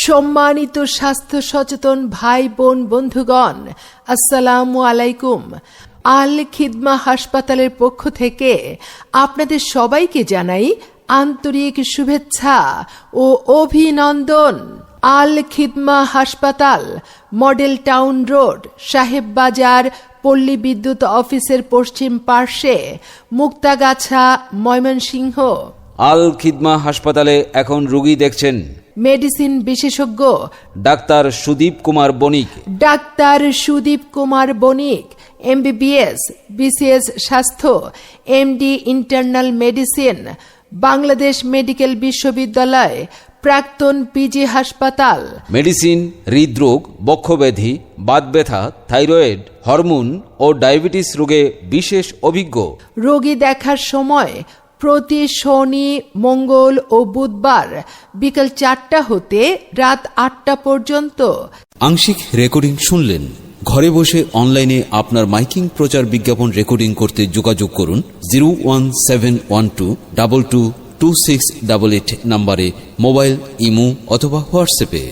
সম্মানিত স্বাস্থ্য সচেতন ভাই বোন বন্ধুগণ, আসসালামু আলাইকুম। আল খিদমা হাসপাতালের পক্ষ থেকে আপনাদের সবাইকে জানাই আন্তরিক শুভেচ্ছা ও অভিনন্দন। আল খিদমা হাসপাতাল, মডেল টাউন রোড, সাহেব বাজার, পল্লী বিদ্যুৎ অফিসের পশ্চিম পার্শ্বে, মুক্তাগাছা, ময়মনসিংহ। আল খিদমা হাসপাতালে এখন রুগী দেখছেন। মেডিসিন বিশেষজ্ঞ doctor Sudip Kumar Banik. Doctor Sudip Kumar Banik MBBS BCS স্বাস্থ্য MD internal medicine Bangladesh medical বিশ্ববিদ্যালয় প্রাক্তন পিজি হাসপাতাল। মেডিসিন হৃদরোগ বক্ষব্যাধি বাতব্যথা থাইরয়েড হরমোন ও ডায়াবেটিস রোগে বিশেষ অভিজ্ঞ। রোগী দেখার সময় প্রতি শনি, মঙ্গল ও বুধবার বিকাল চারটা হতে রাত আটটা পর্যন্ত। আংশিক রেকর্ডিং শুনলেন। ঘরে বসে অনলাইনে আপনার মাইকিং প্রচার বিজ্ঞাপন রেকর্ডিং করতে যোগাযোগ করুন zero one seven one two double two two six double eight নাম্বারে মোবাইল, ইমো অথবা হোয়াটসঅ্যাপে।